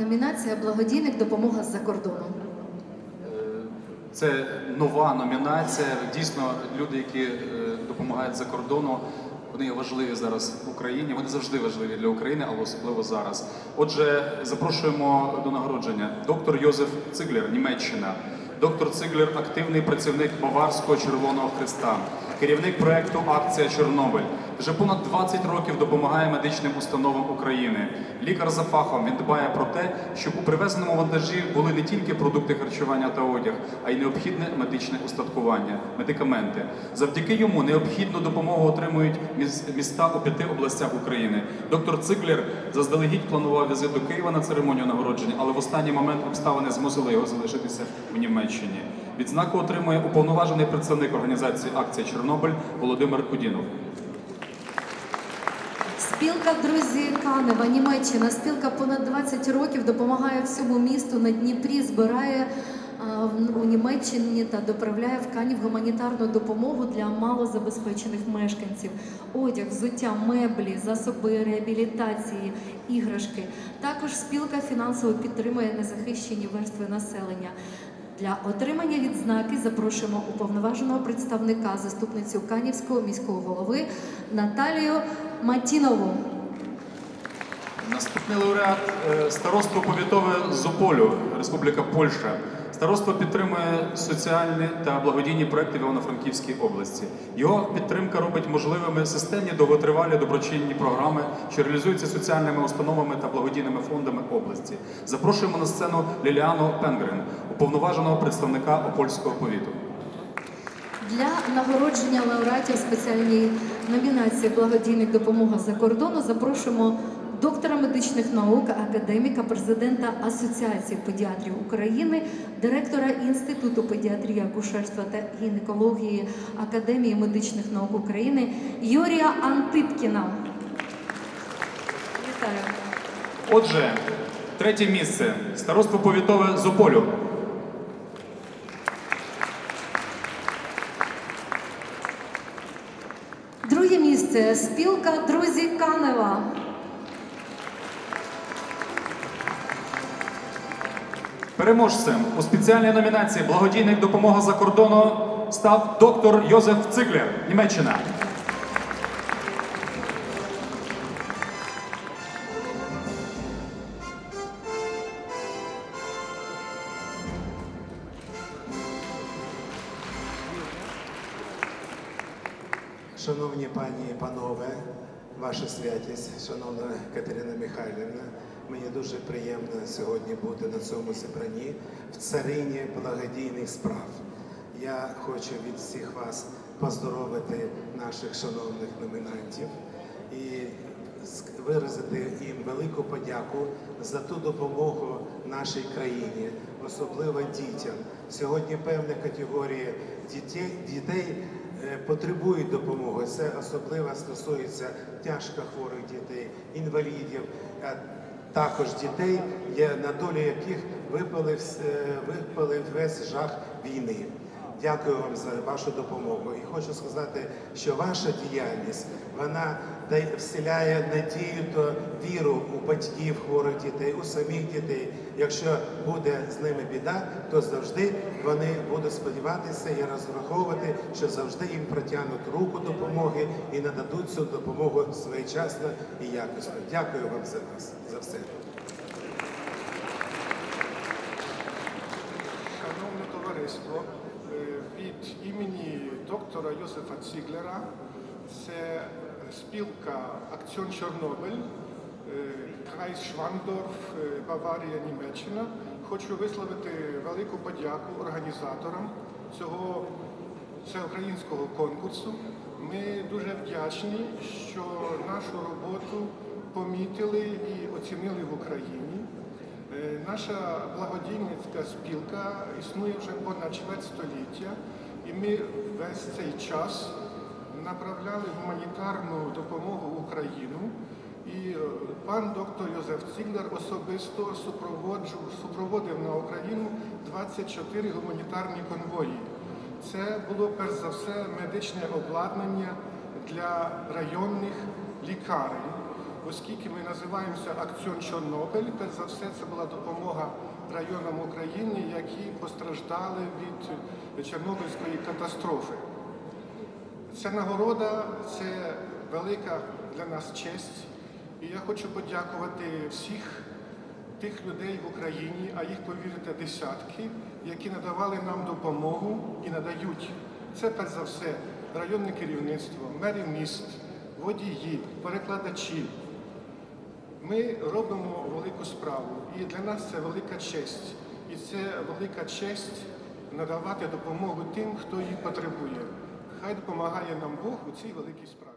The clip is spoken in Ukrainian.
номінація Благодійник допомога з-за кордону. Це нова номінація. Дійсно, люди, які е, допомагають за кордону, вони важливі зараз в Україні. Вони завжди важливі для України, але особливо зараз. Отже, запрошуємо до нагородження доктор Йозеф Циглер, Німеччина. Доктор Циглер активний працівник Баварського Червоного Христа, керівник проекту Акція Чорнобиль. Вже понад 20 років допомагає медичним установам України. Лікар за фахом він дбає про те, щоб у привезеному вантажі були не тільки продукти харчування та одяг, а й необхідне медичне устаткування, медикаменти. Завдяки йому необхідну допомогу отримують міс- міста у п'яти областях України. Доктор Циклер заздалегідь планував візит до Києва на церемонію нагородження, але в останній момент обставини змусили його залишитися в Німеччині. Відзнаку отримує уповноважений представник організації Акція Чорнобиль Володимир Кудінов. Спілка Друзі Канева, Німеччина. Спілка понад 20 років допомагає всьому місту на Дніпрі, збирає у Німеччині та доправляє в Канів гуманітарну допомогу для малозабезпечених мешканців. Одяг, взуття, меблі, засоби реабілітації, іграшки. Також спілка фінансово підтримує незахищені верстви населення. Для отримання відзнаки запрошуємо уповноваженого представника заступницю Канівського міського голови Наталію Матінову. Наступний лауреат е, староство повітове Зополю, Республіка Польща. Староство підтримує соціальні та благодійні проекти в Івано-Франківській області. Його підтримка робить можливими системні довготривалі доброчинні програми, що реалізуються соціальними установами та благодійними фондами області. Запрошуємо на сцену Ліліану Пенгрин, уповноваженого представника Опольського повіту. Для нагородження лауреатів спеціальної номінації Благодійник допомога за кордону запрошуємо доктора медичних наук, академіка, президента Асоціації педіатрів України, директора Інституту педіатрії, акушерства та гінекології Академії медичних наук України Юрія Антипкіна. Вітаю. Отже, третє місце староство повітове Зополю. Місце спілка Друзі Канева. Переможцем у спеціальній номінації Благодійник допомога за кордону став доктор Йозеф Циглер, Німеччина. Шановні пані і панове, ваша святість, шановна Катерина Михайлівна, мені дуже приємно сьогодні бути на цьому зібранні в царині благодійних справ. Я хочу від всіх вас поздоровити наших шановних номінантів і виразити їм велику подяку за ту допомогу нашій країні, особливо дітям. Сьогодні певна категорія дітей, дітей потребують допомоги. Це особливо стосується тяжко хворих дітей, інвалідів, а також дітей, на долі яких випали, е, випали весь жах війни. Дякую вам за вашу допомогу. І хочу сказати, що ваша діяльність вона вселяє надію та віру у батьків хворих дітей, у самих дітей. Якщо буде з ними біда, то завжди вони будуть сподіватися і розраховувати, що завжди їм протягнуть руку допомоги і нададуть цю допомогу своєчасно і якісно. Дякую вам за нас за все. Шановне товариство, доктора Йосифа Ціглера, це спілка Акціон Чорнобиль, е, Крайс Швандорф, е, Баварія, Німеччина. Хочу висловити велику подяку організаторам цього всеукраїнського конкурсу. Ми дуже вдячні, що нашу роботу помітили і оцінили в Україні. Е, Наша благодійницька спілка існує вже понад чверть століття, і ми весь цей час направляли гуманітарну допомогу Україну. І е, пан доктор Йозеф Ціглер особисто супроводив на Україну 24 гуманітарні конвої. Це було перш за все медичне обладнання для районних лікарень. оскільки ми називаємося Акціон Чорнобиль, перш за все це була допомога районам України, які постраждали від Чорнобильської катастрофи. Ця нагорода це велика для нас честь. І я хочу подякувати всіх тих людей в Україні, а їх повірте десятки, які надавали нам допомогу і надають. Це перш за все районне керівництво, мери міст, водії, перекладачі. Ми робимо велику справу, і для нас це велика честь. І це велика честь надавати допомогу тим, хто її потребує. Хай допомагає нам Бог у цій великій справі.